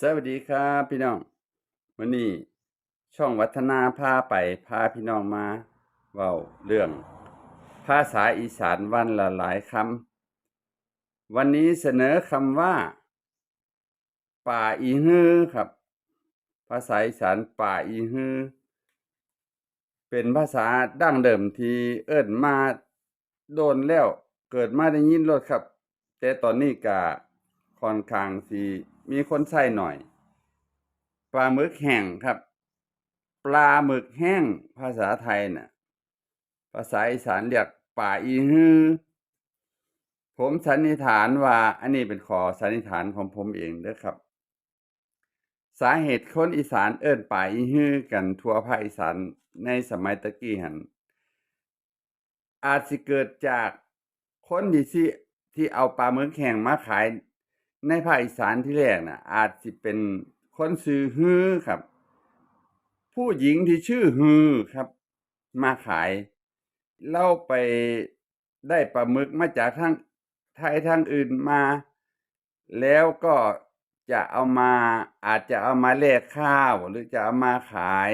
สวัสดีครับพี่น้อง วันนี้ช่องวัฒนาพาไปพาพี่น้องมาเว้าเรื่อง ภาษาอีสานวันละหลายคำวันนี้เสนอคำว่า ป่าอีฮือครับ ภาษาอีสานป่าอีฮือเป็นภาษาดั้งเดิมที่เอิ้นมาโดนแล้วเกิดมาได้ยินรถครับ แต่ตอนนี้ก็ค่อนข้างสิ มีคนใช้หน่อย ปลาหมึกแห้งครับ ปลาหมึกแห้ง ภาษาไทยน่ะ ภาษาอีสานเรียกป่าอีฮือผมสันนิษฐานว่า อันนี้เป็นขอสันนิษฐานของผมเองเด้อครับ สาเหตุคนอีสานเอิ้นป่าอีฮือกันทั่วภาคอีสานในสมัยตะกี้หัน อาจสิเกิดจากคนที่ที่เอาปลาหมึกแห้งมาขาย ในภาคอีสานที่แรกน่ะอาจสิเป็นคนชื่อฮือครับ ผู้หญิงที่ชื่อฮือครับ มาขายเราไปได้ปลาหมึกมาจากทางไทยทางอื่นมา แล้วก็จะเอามาอาจจะเอามาแลกข้าว หรือจะเอามาขาย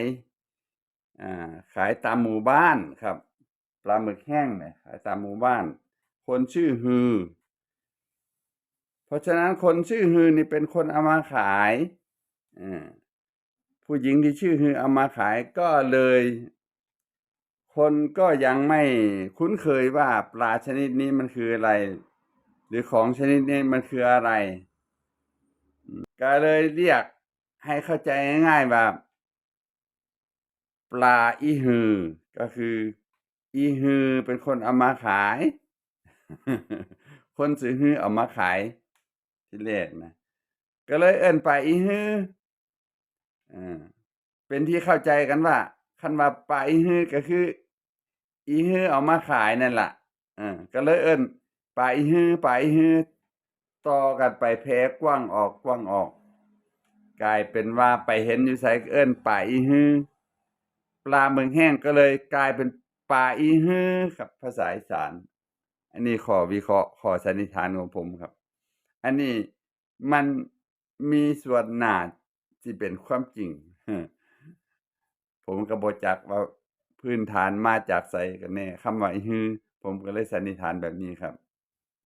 อ่าขายตามหมู่บ้านครับปลาหมึกแห้งเนี่ยขายตามหมู่บ้าน คนชื่อฮือ เพราะฉะนั้นคนชื่อฮือนี่เป็นคนเอามาขายผู้หญิงที่ชื่อฮือเอามาขายก็เลย คนก็ยังไม่คุ้นเคยว่าปลาชนิดนี้มันคืออะไร หรือของชนิดนี้มันคืออะไร ก็เลยเรียกให้เข้าใจง่ายๆว่าปลาอีฮือ ก็คือ อีฮือเป็นคนเอามาขาย คนชื่อฮือเอามาขาย ที่แรกนะก็เลยเอิ้นปลาอีฮืออาเป็นที่เข้าใจกันว่าคันว่าปลาอีฮือก็คือ อีฮือเอามาขายนั่นล่ะเออก็เลยเอิ้นปลาอีฮือปลาอีฮือต่อกันไปแพร่กว้างออกกว้างออก กลายเป็นว่าไปเห็นอยู่ไสก็เอิ้นปลาอีฮือปลาหมึกแห้งก็เลยกลายเป็นปลาอีฮือครับภาษาอีสาน อันนี้ข้อวิเคราะห์ข้อสันนิษฐานของผมครับ อันนี้มันมีส่วนหนาที่เป็นความจริง ผมกระโบจักว่าพื้นฐานมาจากไสกันแน่คำว่าฮือ ผมก็เลยสันนิษฐานแบบนี้ครับ